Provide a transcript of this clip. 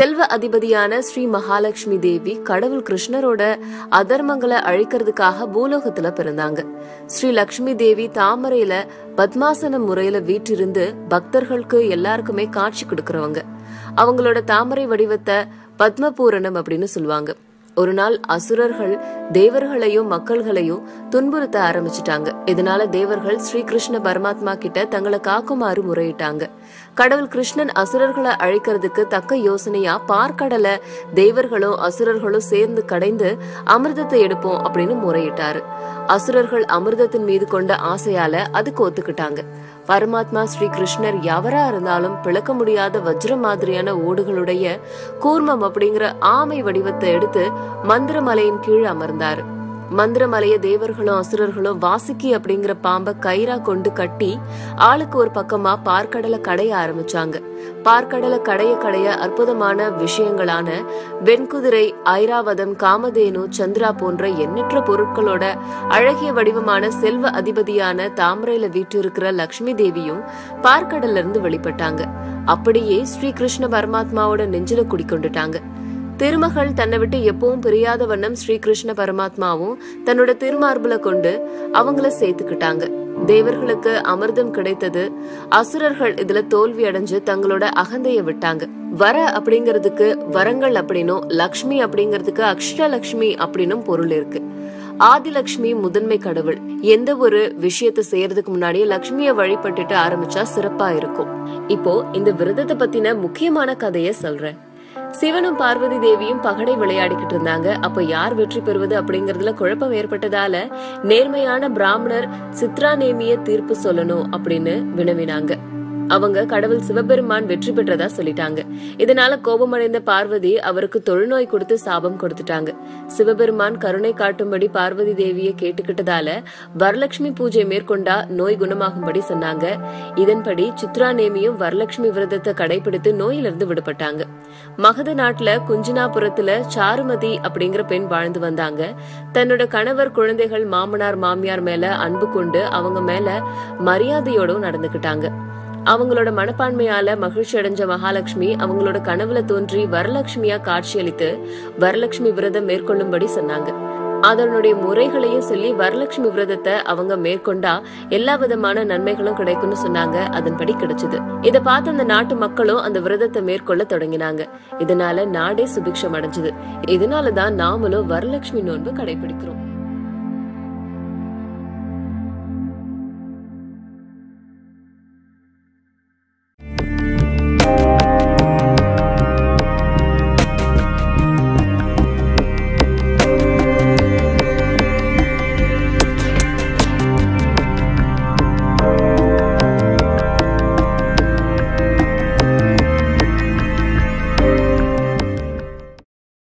செல்வ அதிபதியான ஸ்ரீ மகாலட்சுமி தேவி கடவுள் கிருஷ்ணரோட அதர்மங்களை அழிக்கிறதுக்காக பூலோகத்துல பிறந்தாங்க. ஸ்ரீ லக்ஷ்மி தேவி தாமரையில பத்மாசன முறையில வீட்டிருந்து பக்தர்களுக்கு எல்லாருக்குமே காட்சி கொடுக்கறவங்க. அவங்களோட தாமரை வடிவத்தை பத்மபூரணம் அப்படின்னு சொல்லுவாங்க. ஒரு நாள் அசுரர்கள் தேவர்களையும் மக்கள்களையும் துன்புறுத்த ஆரம்பிச்சிட்டாங்க. இதனால தேவர்கள் ஸ்ரீ கிருஷ்ண பரமாத்மா கிட்ட தங்களை காக்குமாறு முறையிட்டாங்க. கடவுள் கிருஷ்ணன் அசுரர்களை அழிக்கிறதுக்கு தக்க யோசனையா பார்க்கடலை தெய்வர்களும் அசுரர்களும் சேர்ந்து கடைந்து அமிர்தத்தை எடுப்போம் அப்படின்னு முறையிட்டாரு. அசுரர்கள் அமிர்தத்தின் மீது கொண்ட ஆசையால அதுக்கு ஒத்துக்கிட்டாங்க. பரமாத்மா ஸ்ரீ கிருஷ்ணர் எவரா இருந்தாலும் பிளக்க முடியாத வஜ்ரம் மாதிரியான ஓடுகளுடைய கூர்மம் அப்படிங்கிற ஆமை வடிவத்தை எடுத்து மந்திரமலையின் கீழ் அமர்ந்தாரு. மந்திரமலைய தேவர்களும் அசுரர்களும் வாசுக்கி அப்படிங்கிற பாம்ப கயிறா கொண்டு கட்டி ஆளுக்கு ஒரு பக்கமா பார்க்கடலை கடைய ஆரம்பிச்சாங்க. பார்க்கடலை கடைய கடைய அற்புதமான விஷயங்களான வெண்குதிரை ஐராவதம் காமதேனு சந்திரா போன்ற எண்ணற்ற பொருட்களோட அழகிய வடிவமான செல்வ அதிபதியான தாமரையில வீற்றிருக்கிற லக்ஷ்மி தேவியும் பார்க்கடல்ல இருந்து வெளிப்பட்டாங்க. அப்படியே ஸ்ரீ கிருஷ்ண பரமாத்மாவோட நெஞ்சில குடிக்கொண்டுட்டாங்க. திருமகள் தன்னை விட்டு எப்பவும் பிரியாத வண்ணம் ஸ்ரீகிருஷ்ண பரமாத்மாவும் தன்னோட திருமார்புல கொண்டு அவங்கள சேர்த்துக்கிட்டாங்க. தேவர்களுக்கு அமிர்தம் கிடைத்தது. அசுரர்கள் இதுல தோல்வி அடைஞ்சு தங்களோட அகந்தைய விட்டாங்க. வர அப்படிங்கிறதுக்கு வரங்கள் அப்படின்னும் லக்ஷ்மி அப்படிங்கிறதுக்கு அக்ஷலக்ஷ்மி அப்படின்னும் பொருள் இருக்கு. ஆதிலக்ஷ்மி முதன்மை கடவுள். எந்த ஒரு விஷயத்தை செய்யறதுக்கு முன்னாடியே லக்ஷ்மிய வழிபட்டுட்டு ஆரம்பிச்சா சிறப்பா இருக்கும். இப்போ இந்த விரதத்தை பத்தின முக்கியமான கதைய சொல்றேன். சிவனும் பார்வதி தேவியும் பகடை விளையாடிக்கிட்டு இருந்தாங்க. அப்ப யார் வெற்றி பெறுவது அப்படிங்கறதுல குழப்பம் ஏற்பட்டதால நேர்மையான பிராமணர் சித்ராநேமிய தீர்ப்பு சொல்லணும் அப்படின்னு வினவினாங்க. அவங்க கடவுள் சிவபெருமான் வெற்றி பெற்றதா சொல்லிட்டாங்க. இதனால கோபமடைந்த பார்வதி அவருக்கு தொழுநோய் கொடுத்து சாபம் கொடுத்துட்டாங்க. சிவபெருமான் கருணை காட்டும்படி பார்வதி தேவியை கேட்டுக்கிட்டதால வரலட்சுமி பூஜை மேற்கொண்டா நோய் குணமாகும்படி சொன்னாங்க. இதன்படி சித்ரா நேமியும் வரலட்சுமி விரதத்தை கடைபிடித்து நோயிலிருந்து விடுபட்டாங்க. மகத நாட்டுல குஞ்சினாபுரத்துல சாருமதி அப்படிங்கிற பெண் வாழ்ந்து வந்தாங்க. தன்னோட கணவர் குழந்தைகள் மாமனார் மாமியார் மேல அன்பு கொண்டு அவங்க மேல மரியாதையோடும் நடந்துகிட்டாங்க அவங்களோட மனப்பான்மையால மகிழ்ச்சி அடைஞ்ச மகாலட்சுமி அவங்களோட கனவுல தோன்றி வரலட்சுமியா காட்சியளித்து வரலட்சுமி விரதம் மேற்கொள்ளும்படி சொன்னாங்க. அதனுடைய முறைகளையும் சொல்லி வரலட்சுமி விரதத்தை அவங்க மேற்கொண்டா எல்லா விதமான நன்மைகளும் கிடைக்கும்னு சொன்னாங்க. அதன்படி கிடைச்சது. இதை பார்த்த அந்த நாட்டு மக்களும் அந்த விரதத்தை மேற்கொள்ள தொடங்கினாங்க. இதனால நாடே சுபிக்ஷம் அடைஞ்சது. இதனாலதான் நாமளும் வரலட்சுமி நோன்பு கடைபிடிக்கிறோம்.